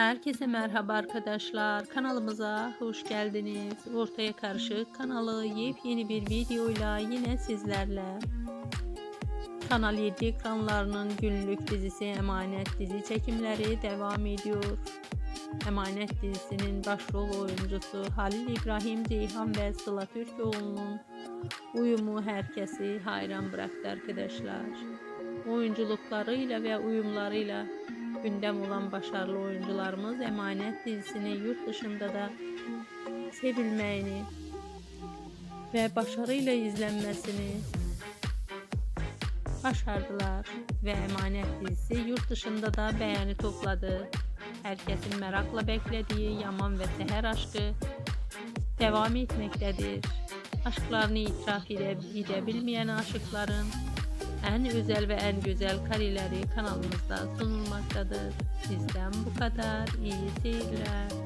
Herkese merhaba arkadaşlar. Kanalımıza hoş geldiniz. Ortaya Karışık kanalı yepyeni bir videoyla yine sizlerle. Kanal 7 ekranlarının günlük dizisi Emanet dizi çekimleri devam ediyor. Emanet dizisinin başrol oyuncusu Halil İbrahim Ceyhan ve Sıla Türkoğlu'nun uyumu herkesi hayran bıraktı arkadaşlar. Oyunculuklarıyla ve uyumlarıyla gündem olan başarılı oyuncularımız Emanet dizisini yurt dışında da sevilmeyini ve başarıyla izlenmesini başardılar ve Emanet dizisi yurt dışında da beğeni topladı. Herkesin merakla beklediği Yaman ve Seher aşkı devam etmektedir. Aşklarını itiraf ede- edebilmeyen aşıkların en özel ve en güzel kareleri kanalımızda sunulmaktadır. Bizden bu kadar. İyi seyirler.